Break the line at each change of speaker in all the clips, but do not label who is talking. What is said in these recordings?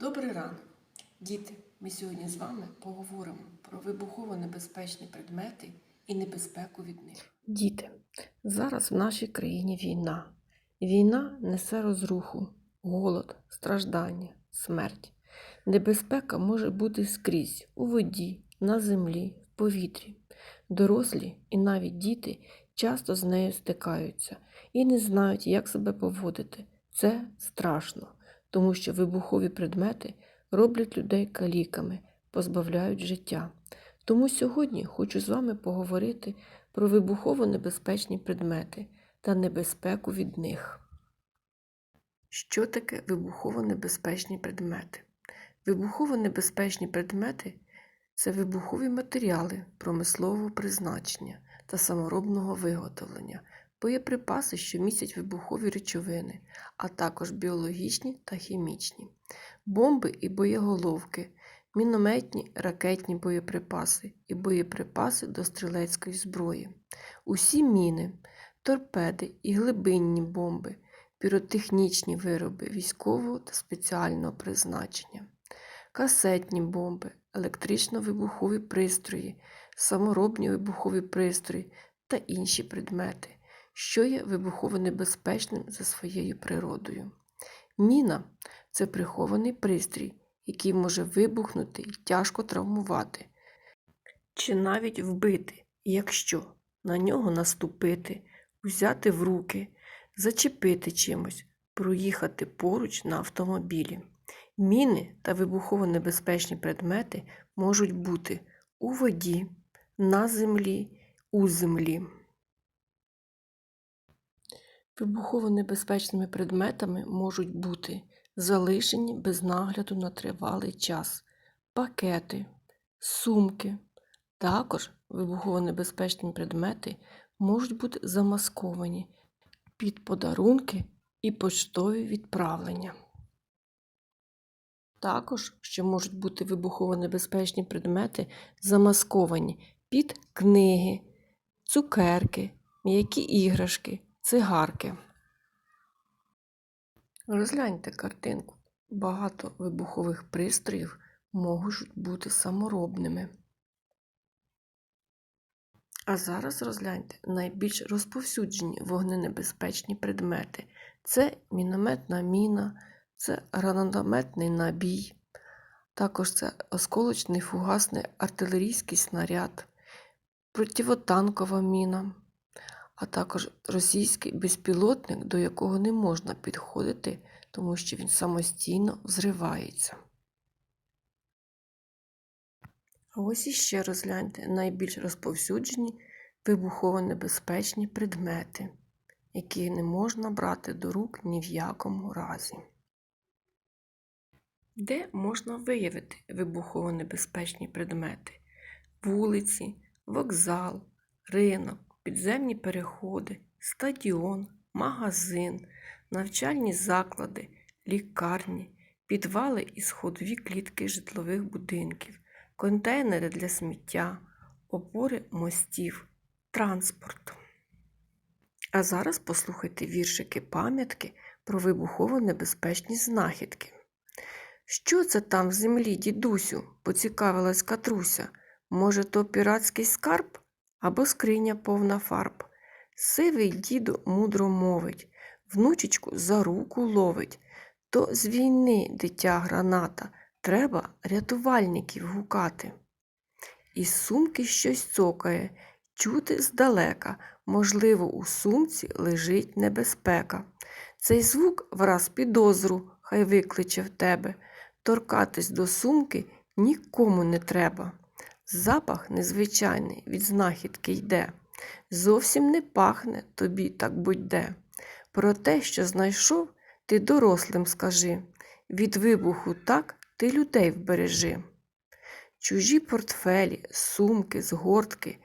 Добрий ранок, діти! Ми сьогодні з вами поговоримо про вибухово небезпечні предмети і небезпеку від них. Діти, зараз в нашій країні війна. Війна несе розруху, голод, страждання, смерть. Небезпека може бути скрізь у воді, на землі, в повітрі. Дорослі і навіть діти часто з нею стикаються і не знають, як себе поводити. Це страшно тому що вибухові предмети роблять людей каліками, позбавляють життя. Тому сьогодні хочу з вами поговорити про вибухово небезпечні предмети та небезпеку від них. Що таке вибухово небезпечні предмети? Вибухово небезпечні предмети це вибухові матеріали промислового призначення та саморобного виготовлення, боєприпаси, що містять вибухові речовини, а також біологічні та хімічні, бомби і боєголовки, мінометні ракетні боєприпаси і боєприпаси до стрілецької зброї, усі міни, торпеди і глибинні бомби, піротехнічні вироби військового та спеціального призначення, касетні бомби, електрично-вибухові пристрої, саморобні вибухові пристрої та інші предмети що є вибухово небезпечним за своєю природою. Міна це прихований пристрій, який може вибухнути і тяжко травмувати, чи навіть вбити, якщо на нього наступити, взяти в руки, зачепити чимось, проїхати поруч на автомобілі. Міни та вибухово небезпечні предмети можуть бути у воді, на землі, у землі. Вибухово-небезпечними предметами можуть бути залишені без нагляду на тривалий час, пакети, сумки. Також вибухово-небезпечні предмети можуть бути замасковані під подарунки і поштові відправлення. Також ще можуть бути вибухово-небезпечні предмети замасковані під книги, цукерки, м'які іграшки цигарки. Розгляньте картинку. Багато вибухових пристроїв можуть бути саморобними. А зараз розгляньте найбільш розповсюджені вогненебезпечні предмети. Це мінометна міна, це гранатометний набій, також це осколочний фугасний артилерійський снаряд, противотанкова міна а також російський безпілотник, до якого не можна підходити, тому що він самостійно взривається. А ось іще розгляньте найбільш розповсюджені вибухово-небезпечні предмети, які не можна брати до рук ні в якому разі. Де можна виявити вибухово-небезпечні предмети? Вулиці, вокзал, ринок, підземні переходи, стадіон, магазин, навчальні заклади, лікарні, підвали і сходові клітки житлових будинків, контейнери для сміття, опори мостів, транспорт. А зараз послухайте віршики пам'ятки про вибухово небезпечні знахідки. Що це там в землі, дідусю? поцікавилась Катруся. Може, то піратський скарб? Або скриня повна фарб. Сивий діду мудро мовить, внучечку за руку ловить. То з війни дитя граната, треба рятувальників гукати. Із сумки щось цокає, чути здалека, можливо, у сумці лежить небезпека. Цей звук враз підозру хай викличе в тебе. Торкатись до сумки нікому не треба. Запах незвичайний від знахідки йде. Зовсім не пахне тобі так будь-де. Про те, що знайшов, ти дорослим скажи. Від вибуху так ти людей вбережи. Чужі портфелі, сумки, згортки,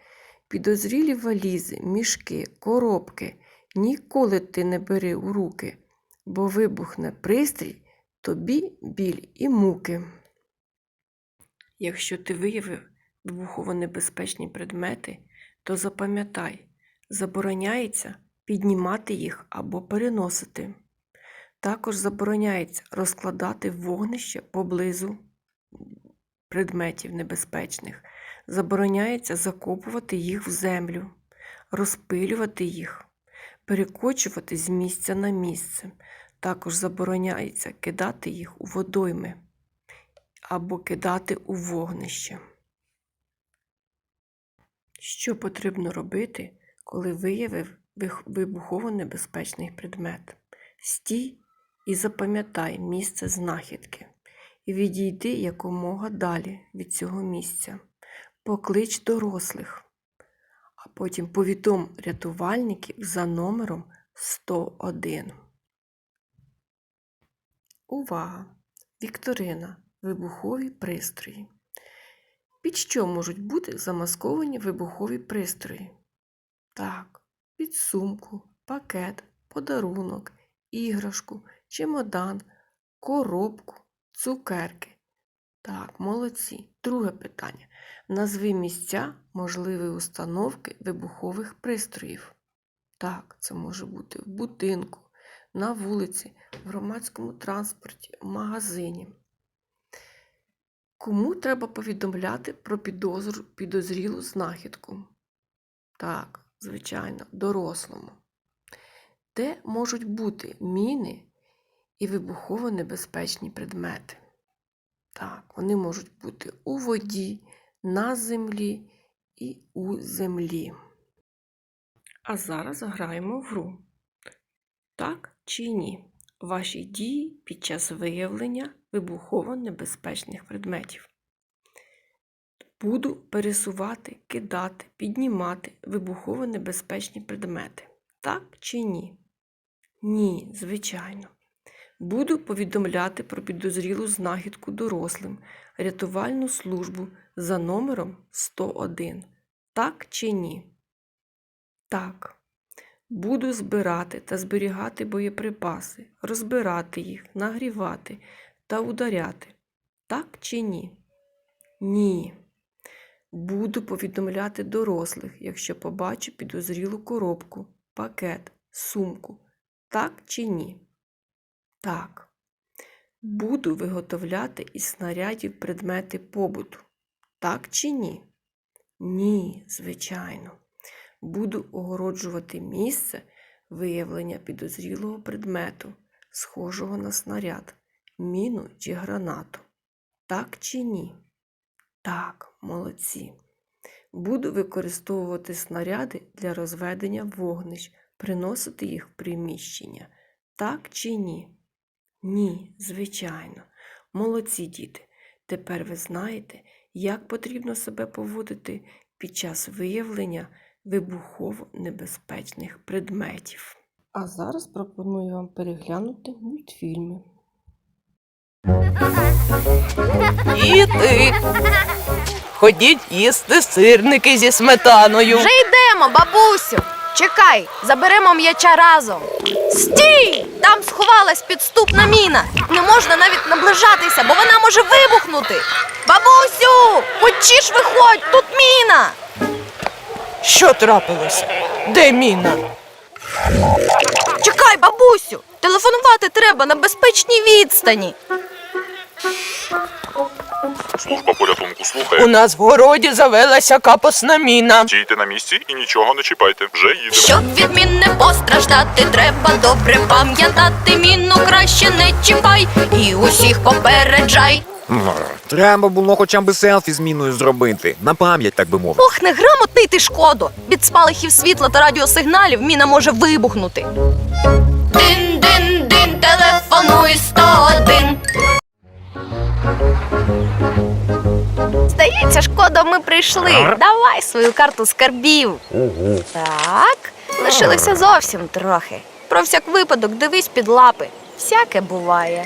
підозрілі валізи, мішки, коробки ніколи ти не бери у руки, бо вибухне пристрій тобі біль і муки. Якщо ти виявив вибухово-небезпечні предмети, то запам'ятай, забороняється піднімати їх або переносити. Також забороняється розкладати вогнище поблизу предметів небезпечних. Забороняється закопувати їх в землю, розпилювати їх, перекочувати з місця на місце. Також забороняється кидати їх у водойми або кидати у вогнище. Що потрібно робити, коли виявив вибухово небезпечний предмет? Стій і запам'ятай місце знахідки і відійди якомога далі від цього місця. Поклич дорослих, а потім повідом рятувальників за номером 101. Увага! Вікторина. Вибухові пристрої. Під що можуть бути замасковані вибухові пристрої? Так, під сумку, пакет, подарунок, іграшку, чемодан, коробку, цукерки. Так, молодці. Друге питання. Назви місця можливої установки вибухових пристроїв. Так, це може бути в будинку, на вулиці, в громадському транспорті, в магазині. Кому треба повідомляти про підозру, підозрілу знахідку? Так, звичайно, дорослому. Де можуть бути міни і вибухово небезпечні предмети? Так, вони можуть бути у воді, на землі і у землі. А зараз граємо в гру. Так чи ні? Ваші дії під час виявлення вибухово небезпечних предметів. Буду пересувати, кидати, піднімати вибухово небезпечні предмети. Так чи ні? Ні, звичайно. Буду повідомляти про підозрілу знахідку дорослим, рятувальну службу за номером 101. Так чи ні? Так. Буду збирати та зберігати боєприпаси, розбирати їх, нагрівати та ударяти. Так чи ні? Ні. Буду повідомляти дорослих, якщо побачу підозрілу коробку, пакет, сумку. Так чи ні? Так. Буду виготовляти із снарядів предмети побуту. Так чи ні? Ні, звичайно. Буду огороджувати місце виявлення підозрілого предмету, схожого на снаряд, міну чи гранату. Так чи ні? Так, молодці. Буду використовувати снаряди для розведення вогнищ, приносити їх в приміщення. Так чи ні? Ні, звичайно. Молодці діти. Тепер ви знаєте, як потрібно себе поводити під час виявлення вибухово небезпечних предметів. А зараз пропоную вам переглянути мультфільми.
Діти, ходіть їсти сирники зі сметаною.
Вже йдемо, бабусю. Чекай, заберемо м'яча разом. Стій! Там сховалась підступна міна. Не можна навіть наближатися, бо вона може вибухнути. Бабусю! Хочеш виходь, тут міна!
Що трапилося? Де міна?
Чекай, бабусю! Телефонувати треба на безпечній відстані.
Служба порятунку слухає.
У нас в городі завелася капосна міна.
Стійте на місці і нічого не чіпайте. Вже їдемо.
Щоб від мін не постраждати, треба добре пам'ятати. Міну краще не чіпай і усіх попереджай.
Треба було хоча б селфі з міною зробити. На пам'ять, так би мовити.
Ох, неграмотний ти шкодо! Від спалахів світла та радіосигналів міна може вибухнути. Дин-дин-дин, телефонуй 101. Здається, шкода, ми прийшли. Давай свою карту скарбів. Так, лишилося зовсім трохи. Про всяк випадок дивись під лапи. Всяке буває.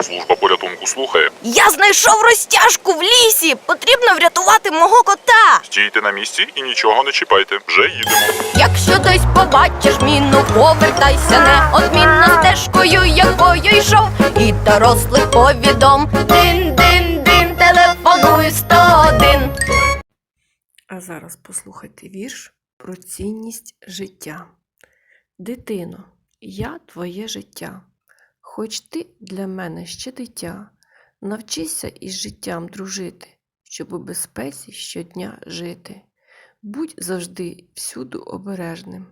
Служба порятунку слухає.
Я знайшов розтяжку в лісі. Потрібно врятувати мого кота.
Стійте на місці і нічого не чіпайте. Вже їдемо.
Якщо десь побачиш міну, повертайся неодмінно стежкою, якою йшов, і дорослих повідом. Дин, дин, дин, телефонуй 101.
А зараз послухайте вірш про цінність життя. Дитино, я твоє життя, хоч ти для мене ще дитя, навчися із життям дружити, щоб у безпеці щодня жити. Будь завжди всюду обережним,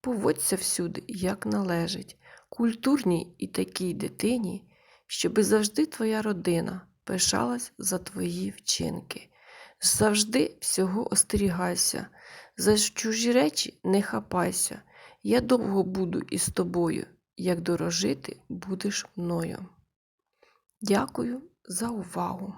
поводься всюди, як належить, культурній і такій дитині, щоби завжди твоя родина пишалась за твої вчинки. Завжди всього остерігайся, за чужі речі не хапайся. Я довго буду із тобою, як дорожити будеш мною. Дякую за увагу!